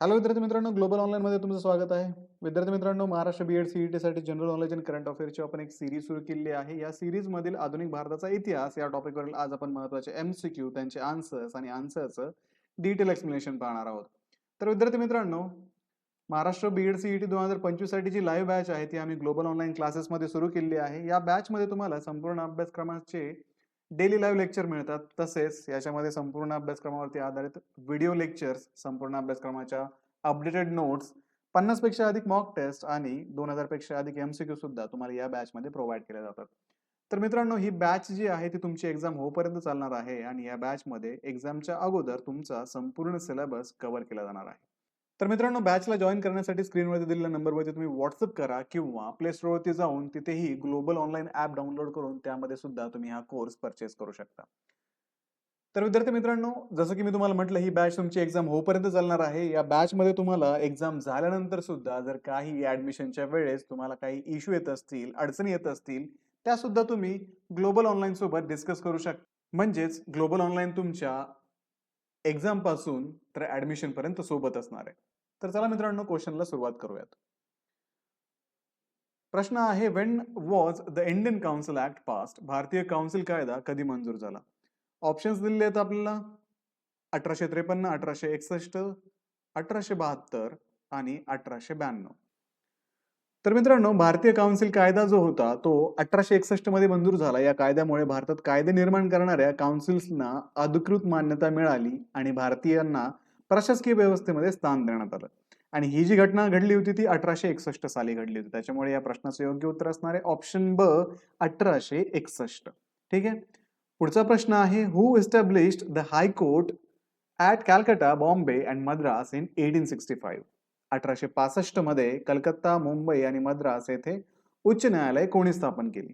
Hello विद्यार्थी मित्रांनो. Global ऑनलाईनमध्ये तुमचं स्वागत आहे. विद्यार्थी मित्रांनो महाराष्ट्र बी एड सीईटी साठी जनरल नॉलेज अँड करंट अफेअरची आपण एक सिरीज सुरू केली आहे. या सिरीजमधील आधुनिक भारताचा इतिहास या टॉपिकवरील आज आपण महत्त्वाचे एम सी क्यू त्यांचे आन्सर्स आणि आन्सरचं डिटेल एक्सप्लेनेशन पाहणार आहोत. तर विद्यार्थी मित्रांनो महाराष्ट्र बी एड सीईटी दोन हजार पंचवीससाठी जी लाईव्ह बॅच आहे ती आम्ही ग्लोबल ऑनलाईन क्लासेसमध्ये सुरू केली आहे. या बॅचमध्ये तुम्हाला संपूर्ण अभ्यासक्रमाचे डेली लाईव्ह लेक्चर मिळतात. तसेच याच्यामध्ये संपूर्ण अभ्यासक्रमावरती आधारित व्हिडिओ लेक्चर्स संपूर्ण अभ्यासक्रमाच्या अपडेटेड नोट्स पन्नासपेक्षा अधिक मॉक टेस्ट आणि दोन हजारपेक्षा अधिक एमसीक्यू सुद्धा तुम्हाला या बॅच मध्ये प्रोव्हाइड केल्या जातात. तर मित्रांनो ही बॅच जी आहे ती तुमची एक्झाम होपर्यंत चालणार आहे आणि या बॅच मध्ये एक्झामच्या अगोदर तुमचा संपूर्ण सिलेबस कव्हर केला जाणार आहे. तर मित्रांनो बॅचला जॉईन करण्यासाठी स्क्रीनवरती दिलेल्या नंबरवरती तुम्ही व्हॉट्सअप करा किंवा प्ले स्टोअरवरती जाऊन तिथेही ग्लोबल ऑनलाईन ॲप डाउनलोड करून त्यामध्ये सुद्धा तुम्ही हा कोर्स परचेस करू शकता. तर विद्यार्थी मित्रांनो जसं की मी तुम्हाला म्हटलं ही बॅच तुमची एक्झाम होईपर्यंत चालणार आहे. या बॅचमध्ये तुम्हाला एक्झाम झाल्यानंतर सुद्धा जर काही ऍडमिशनच्या वेळेस तुम्हाला काही इश्यू येत असतील अडचणी येत असतील त्या सुद्धा तुम्ही ग्लोबल ऑनलाईन सोबत डिस्कस करू शकता म्हणजेच ग्लोबल ऑनलाईन तुमच्या एक्झामपासून तर ऍडमिशन पर्यंत सोबत असणार आहे. तर चला मित्रांनो क्वेश्चनला सुरुवात करूयात. प्रश्न आहे when was the Indian council act passed भारतीय काउन्सिल कायदा कधी मंजूर झाला? ऑप्शन्स दिलेले आहेत आपल्याला. अठराशे त्रेपन्न अठराशे एकसष्ट अठराशे बहात्तर आणि अठराशे ब्याण्णव. तर मित्रांनो भारतीय काउन्सिल कायदा जो होता तो अठराशे एकसष्टमध्ये मंजूर झाला. या कायद्यामुळे भारतात कायदे निर्माण करणाऱ्या काउन्सिल्सना अधिकृत मान्यता मिळाली आणि भारतीयांना प्रशासकीय व्यवस्थेमध्ये स्थान देण्यात आलं. आणि ही जी घटना घडली होती ती अठराशे एकसष्ट साली घडली होती. त्याच्यामुळे या प्रश्नाचं योग्य उत्तर असणार आहे ऑप्शन ब अठराशे एकसष्ट. ठीक आहे? पुढचा प्रश्न आहे who established the high court at Calcutta Bombay and Madras in eighteen sixty five अठराशे पासष्टमध्ये कलकत्ता मुंबई आणि मद्रास येथे उच्च न्यायालय कोणी स्थापन केली?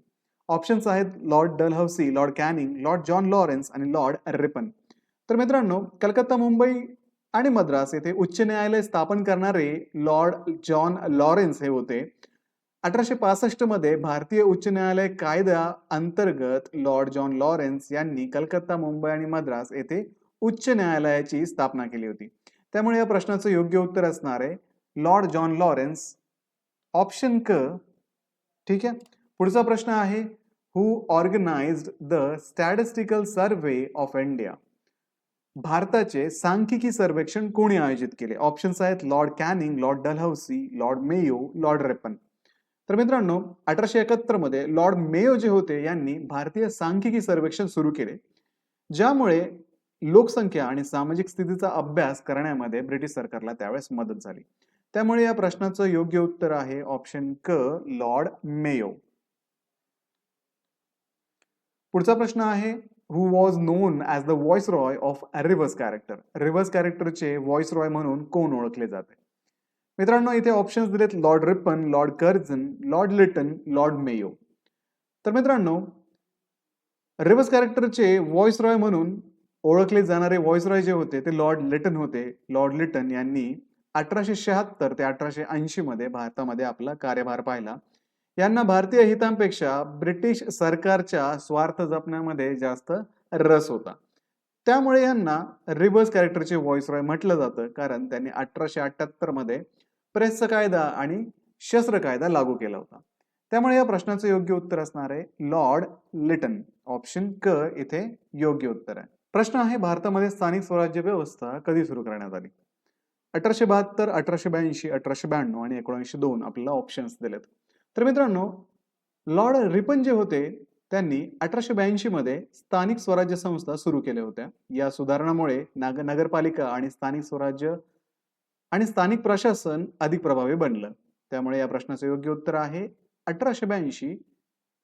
ऑप्शन्स आहेत Lord Dalhousie Lord Canning Lord John Lawrence आणि लॉर्ड रिपन तर मित्रांनो कलकत्ता मुंबई आणि मद्रास येथे उच्च न्यायालय स्थापन करणारे लॉर्ड जॉन लॉरेन्स हे होते. अठराशे पासष्टमध्ये भारतीय उच्च न्यायालय कायदा अंतर्गत लॉर्ड जॉन लॉरेन्स यांनी कलकत्ता मुंबई आणि मद्रास येथे उच्च न्यायालयाची स्थापना केली होती. त्यामुळे या प्रश्नाचं योग्य उत्तर असणार आहे. लॉर्ड जॉन लॉरेन्स ऑप्शन क ठीक आहे? पुढचा प्रश्न आहे who organised the statistical survey of India भारताचे सांख्यिकी सर्वेक्षण कोणी आयोजित केले? ऑप्शन्स आहेत Lord Canning Lord Dalhousie Lord Mayo Lord Ripon तर मित्रांनो अठराशे एकाहत्तरमध्ये लॉर्ड मेयो जे होते यांनी भारतीय सांख्यिकी सर्वेक्षण सुरू केले. ज्यामुळे लोकसंख्या आणि सामाजिक स्थितीचा अभ्यास करण्यामध्ये ब्रिटिश सरकारला त्यावेळेस मदत झाली. त्यामुळे या प्रश्नाचं योग्य उत्तर आहे ऑप्शन क लॉर्ड मेयो पुढचा प्रश्न आहे who was known as the viceroy of reverse character reverse कॅरेक्टरचे viceroy म्हणून कोण ओळखले जाते? मित्रांनो इथे ऑप्शन्स दिलेत Lord Ripon Lord Curzon Lord Lytton Lord Mayo तर मित्रांनो रिव्हर्स कॅरेक्टरचे व्हॉइस रॉय म्हणून ओळखले जाणारे व्हॉइसरॉय जे होते ते लॉर्ड लिटन होते. लॉर्ड लिटन यांनी अठराशे शहात्तर ते अठराशे ऐंशी मध्ये भारतामध्ये आपला कार्यभार पाहिला. यांना भारतीय हितांपेक्षा ब्रिटिश सरकारच्या स्वार्थ जपण्यामध्ये जास्त रस होता. त्यामुळे यांना रिव्हर्स कॅरेक्टरचे व्हॉइस रॉय म्हटलं जातं कारण त्यांनी अठराशे अठ्याहत्तरमध्ये प्रेसचा कायदा आणि शस्त्र कायदा लागू केला होता. त्यामुळे या प्रश्नाचं योग्य उत्तर असणार आहे लॉर्ड लिटन. ऑप्शन क इथे योग्य उत्तर आहे. प्रश्न आहे भारतामध्ये स्थानिक स्वराज्य व्यवस्था कधी सुरू करण्यात आली? अठराशे बहात्तर अठराशे ब्याऐंशी अठराशे ब्याण्णव आणि एकोणीसशे दोन आपल्याला ऑप्शन्स दिलेत. तर मित्रांनो लॉर्ड रिपन जे होते त्यांनी अठराशे ब्याऐंशी मध्ये स्थानिक स्वराज्य संस्था सुरू केल्या होत्या. या सुधारणामुळे नाग नगरपालिका आणि स्थानिक स्वराज्य आणि स्थानिक प्रशासन अधिक प्रभावी बनलं. त्यामुळे या प्रश्नाचं योग्य उत्तर आहे अठराशे ब्याऐंशी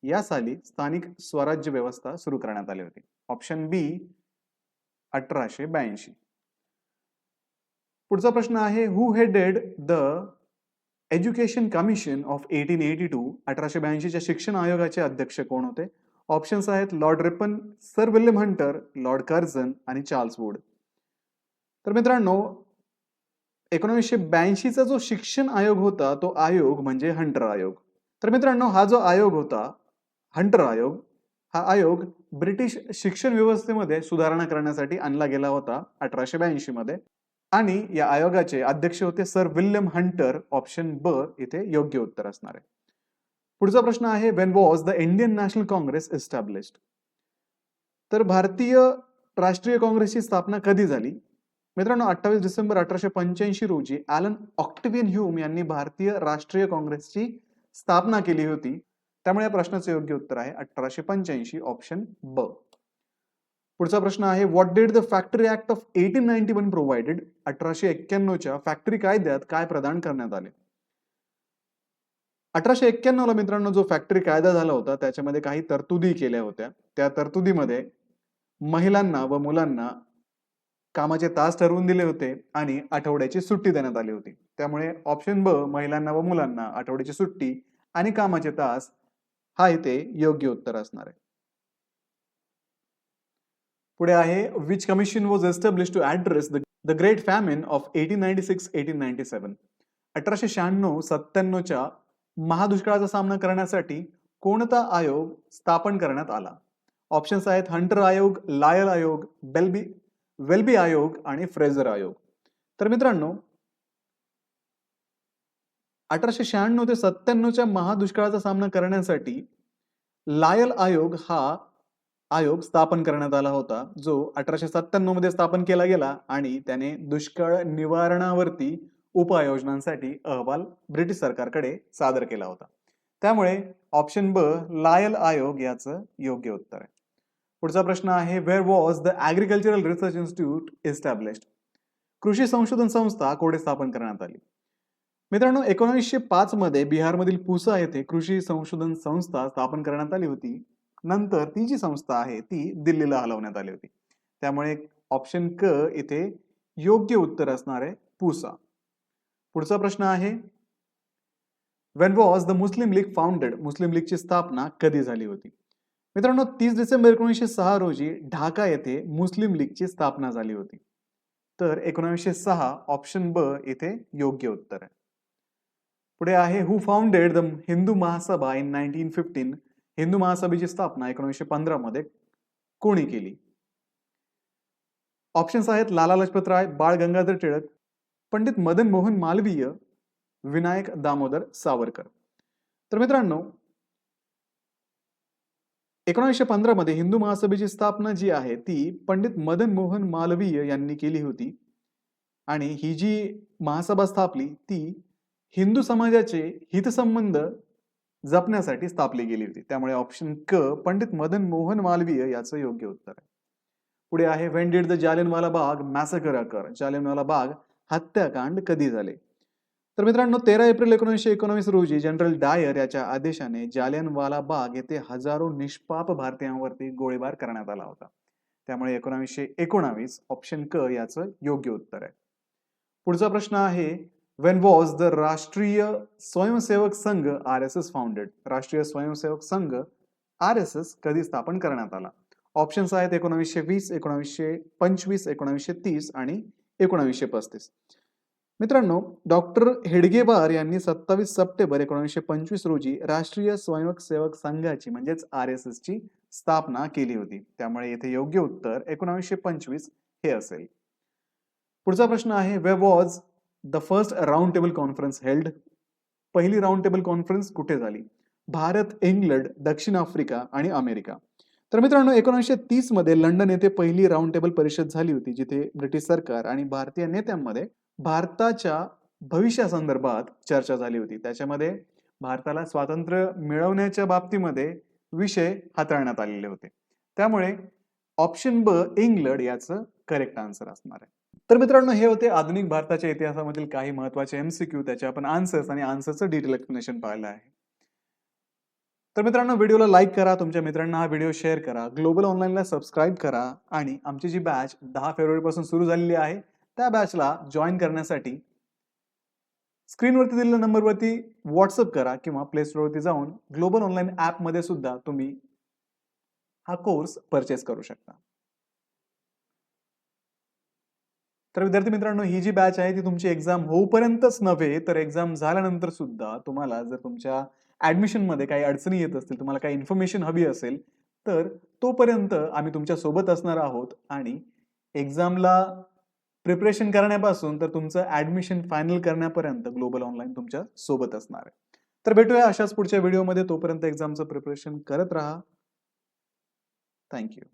या साली स्थानिक स्वराज्य व्यवस्था सुरू करण्यात आली होती. ऑप्शन बी अठराशे ब्याऐंशी. पुढचा प्रश्न आहे who headed the education commission of eighteen eighty two अठराशे ब्याऐंशीच्या शिक्षण आयोगाचे अध्यक्ष कोण होते? ऑप्शन्स आहेत Lord Ripon sir William Hunter Lord Curzon आणि चार्ल्स वूड तर मित्रांनो एकोणीसशे ब्याऐंशीचा जो शिक्षण आयोग होता तो आयोग म्हणजे हंटर आयोग. तर मित्रांनो हा जो आयोग होता हंटर आयोग हा आयोग ब्रिटिश शिक्षण व्यवस्थेमध्ये सुधारणा करण्यासाठी आणला गेला होता अठराशे ब्याऐंशी मध्ये. आणि या आयोगाचे अध्यक्ष होते सर विल्यम हंटर. ऑप्शन ब इथे योग्य उत्तर असणार आहे. पुढचा प्रश्न आहे when was the Indian National Congress established तर भारतीय राष्ट्रीय काँग्रेसची स्थापना कधी झाली? मित्रांनो अठ्ठावीस डिसेंबर अठराशे पंच्याऐंशी रोजी ॲलन ऑक्टिवियन ह्यूम यांनी भारतीय राष्ट्रीय काँग्रेसची स्थापना केली होती. त्यामुळे या प्रश्नाचे योग्य उत्तर आहे अठराशे पंच्याऐंशी ऑप्शन ब पुढचा प्रश्न आहे what did the factory act of eighteen ninety one provided अठराशे एक्क्याण्णवच्या फॅक्टरी कायद्यात काय प्रदान करण्यात आले? अठराशे एक्क्याण्णवला मित्रांनो जो फॅक्टरी कायदा झाला होता त्याच्यामध्ये काही तरतुदी केल्या होत्या. त्या तरतुदीमध्ये महिलांना व मुलांना कामाचे तास ठरवून दिले होते आणि आठवड्याची सुट्टी देण्यात आली होती. त्यामुळे ऑप्शन ब महिलांना व मुलांना आठवड्याची सुट्टी आणि कामाचे तास हा इथे योग्य उत्तर असणार आहे. पुढे आहे which commission was establish to address the great famine of eighteen ninety six eighteen ninety seven अठराशे शहाण्णव सत्त्याण्णवच्या महादुष्काळाचा सामना करण्यासाठी कोणता आयोग स्थापन करण्यात आला? ऑप्शन्स आहेत हंटर आयोग लायल आयोग बेल्बी वेल्बी आयोग आणि फ्रेझर आयोग. तर मित्रांनो अठराशे शहाण्णव ते सत्त्याण्णवच्या महादुष्काळाचा सामना करण्यासाठी लायल आयोग हा आयोग स्थापन करण्यात आला होता जो अठराशे सत्त्याण्णवमध्ये स्थापन केला गेला आणि त्याने दुष्काळ निवारणावरती उपाययोजनांसाठी अहवाल ब्रिटिश सरकारकडे सादर केला होता. त्यामुळे ऑप्शन ब लायल आयोग याचं योग्य उत्तर आहे. पुढचा प्रश्न आहे where was the agricultural research institute established कृषी संशोधन संस्था कोठे स्थापन करण्यात आली? मित्रांनो एकोणीसशे पाच मध्ये बिहारमधील पुसा येथे कृषी संशोधन संस्था स्थापन करण्यात आली होती. नंतर ती जी संस्था आहे ती दिल्लीला हलवण्यात आली होती. त्यामुळे ऑप्शन क इथे योग्य उत्तर असणार आहे पुसा. पुढचा प्रश्न आहे when was the Muslim League founded Muslim लीगची स्थापना कधी झाली होती? मित्रांनो तीस डिसेंबर एकोणीसशे सहा रोजी ढाका येथे मुस्लिम लीगची स्थापना झाली होती. तर एकोणीसशे सहा ऑप्शन ब इथे योग्य उत्तर आहे. पुढे आहे who founded the Hindu Mahasabha in nineteen fifteen Hindu महासभेची स्थापना एकोणीसशे पंधरामध्ये कोणी केली? ऑप्शन्स आहेत लाला लजपत राय बाळ गंगाधर टिळक पंडित मदन मोहन मालवीय विनायक दामोदर सावरकर. तर मित्रांनो एकोणीसशे पंधरामध्ये हिंदू महासभेची स्थापना जी आहे ती पंडित मदन मोहन मालवीय यांनी केली होती. आणि ही जी महासभा स्थापली ती हिंदू समाजाचे हितसंबंध जपण्यासाठी स्थापली गेली होती. त्यामुळे ऑप्शन क पंडित मदन मोहन मालवीय याचं योग्य उत्तर आहे. पुढे आहे Wien did the Jallianwala Bagh मॅसकर occur Jallianwala Bagh हत्याकांड कधी झाले? तर मित्रांनो तेरा एप्रिल एकोणीसशे एकोणवीस रोजी जनरल डायर याच्या आदेशाने जालियनवाला बाग येथे हजारो निष्पाप भारतीयांवरती गोळीबार करण्यात आला होता. त्यामुळे एकोणावीसशे एकोणावीस ऑप्शन क याचं योग्य उत्तर आहे. पुढचा प्रश्न आहे when was द राष्ट्रीय Swayamsevak Sangh R S S founded राष्ट्रीय Swayamsevak Sangh R S S कधी स्थापन करण्यात आला? ऑप्शन्स आहेत एकोणावीसशे वीस एकोणावीसशे पंचवीस एकोणावीसशे तीस आणि एकोणावीसशे पस्तीस. मित्रांनो डॉक्टर हेडगेबार यांनी सत्तावीस सप्टेंबर एकोणीसशे पंचवीस रोजी राष्ट्रीय स्वयंसेवक संघाची म्हणजेच आर एस एस ची स्थापना केली होती. त्यामुळे येथे योग्य उत्तर एकोणावीसशे पंचवीस हे असेल. पुढचा प्रश्न आहे where was the first round table conference held पहिली राऊंड टेबल कॉन्फरन्स कुठे झाली? भारत इंग्लंड दक्षिण आफ्रिका आणि अमेरिका. तर मित्रांनो एकोणीसशे तीसमध्ये लंडन येथे पहिली राऊंड टेबल परिषद झाली होती जिथे ब्रिटिश सरकार आणि भारतीय नेत्यांमध्ये भारताच्या भविष्यासंदर्भात चर्चा झाली होती. त्याच्यामध्ये भारताला स्वातंत्र्य मिळवण्याच्या बाबतीमध्ये विषय हाताळण्यात आलेले होते. त्यामुळे ऑप्शन ब इंग्लंड याचं करेक्ट आन्सर असणार आहे. तर मित्रांनो हे होते आधुनिक भारताच्या इतिहासामधील काही महत्त्वाचे एमसीक्यू त्याचे आपण आन्सर्स आणि आन्सरचं डिटेल एक्सप्लेनेशन पाहिलं आहे. तर मित्रांनो व्हिडिओला लाईक करा तुमच्या मित्रांना हा व्हिडिओ शेअर करा ग्लोबल ऑनलाईनला सबस्क्राईब करा आणि आमची जी बॅच दहा फेब्रुवारीपासून सुरू झालेली आहे त्या बॅचला जॉईन करण्यासाठी स्क्रीनवरती दिलेल्या नंबरवरती व्हॉट्सअप करा किंवा प्ले स्टोअरवरती जाऊन ग्लोबल ऑनलाईन ॲपमध्ये सुद्धा तुम्ही हा कोर्स परचेस करू शकता. तर विद्यार्थी मित्रांनो ही जी बॅच आहे ती तुमची एक्झाम होऊपर्यंतच नव्हे तर एक्झाम झाल्यानंतर सुद्धा तुम्हाला जर तुमच्या ॲडमिशनमध्ये काही अडचणी येत असतील तुम्हाला काही इन्फॉर्मेशन हवी असेल तर तोपर्यंत आम्ही तुमच्यासोबत असणार आहोत आणि एक्झामला प्रिपरेशन करण्यापासून तर तुमचं ऍडमिशन फायनल करण्यापर्यंत ग्लोबल ऑनलाईन तुमच्यासोबत असणार आहे. तर भेटूया अशाच पुढच्या व्हिडिओमध्ये तोपर्यंत एक्झामचं प्रिपरेशन करत राहा. थँक्यू